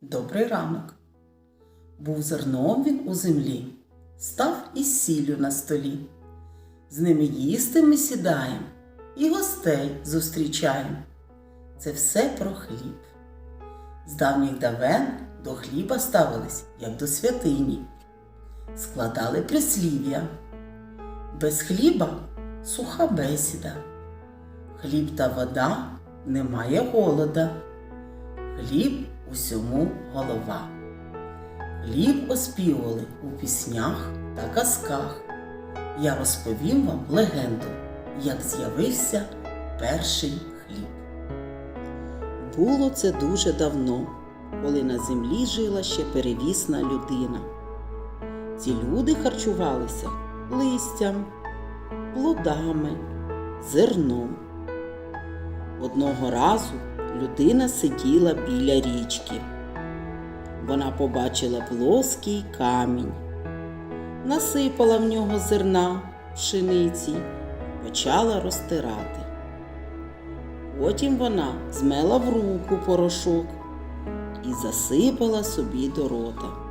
Добрий ранок. Був зерном він у землі, став із сіллю на столі. З ними їсти ми сідаєм і гостей зустрічаєм. Це все про хліб. З давніх давен до хліба ставились, як до святині, складали прислів'я. Без хліба суха бесіда. Хліб та вода немає голода. Хліб усьому голова. Хліб оспівували у піснях та казках. Я розповім вам легенду, як з'явився перший хліб. Було це дуже давно, коли на землі жила ще перевісна людина. Ці люди харчувалися листям, плодами, зерном. Одного разу людина сиділа біля річки. Вона побачила плоский камінь, насипала в нього зерна пшениці, почала розтирати. Потім вона змела в руку порошок і засипала собі до рота.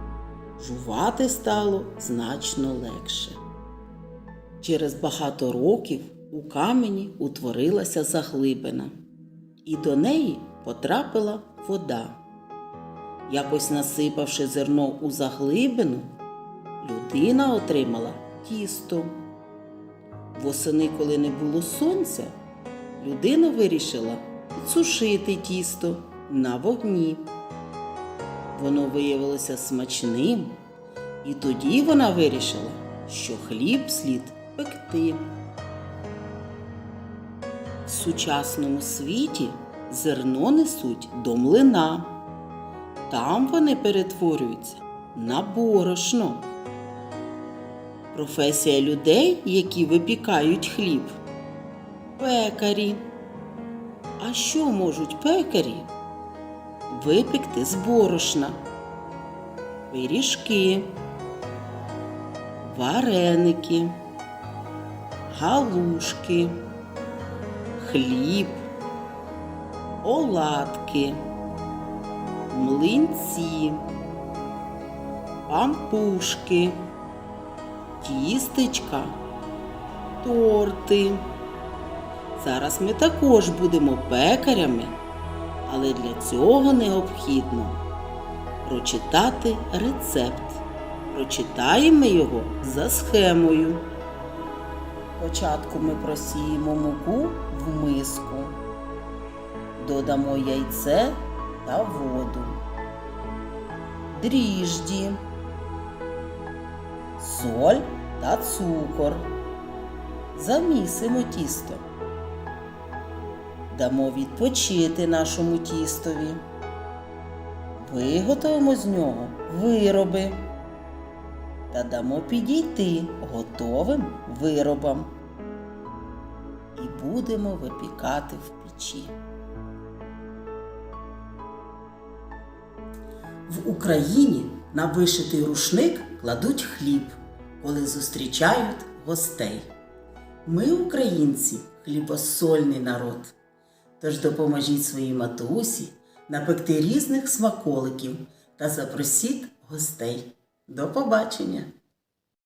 Жувати стало значно легше. Через багато років у камені утворилася заглибина, і до неї потрапила вода. Якось насипавши зерно у заглибину, людина отримала тісто. Восени, коли не було сонця, людина вирішила підсушити тісто на вогні. Воно виявилося смачним, і тоді вона вирішила, що хліб слід пекти. Сучасному світі зерно несуть до млина. Там вони перетворюються на борошно. Професія людей, які випікають хліб. Пекарі. А що можуть пекарі? Випекти з борошна, пиріжки, вареники, галушки, хліб, оладки, млинці, пампушки, тістечка, торти. Зараз ми також будемо пекарями, але для цього необхідно прочитати рецепт. Прочитаємо його за схемою. Спочатку ми просіємо муку в миску, додамо яйце та воду, дріжджі, соль та цукор. Замісимо тісто. Дамо відпочити нашому тістові. Виготовимо з нього вироби та дамо підійти готовим виробам. І будемо випікати в печі. В Україні на вишитий рушник кладуть хліб, коли зустрічають гостей. Ми, українці, хлібосольний народ. Тож допоможіть своїй матусі напекти різних смаколиків та запросіть гостей. До побачення!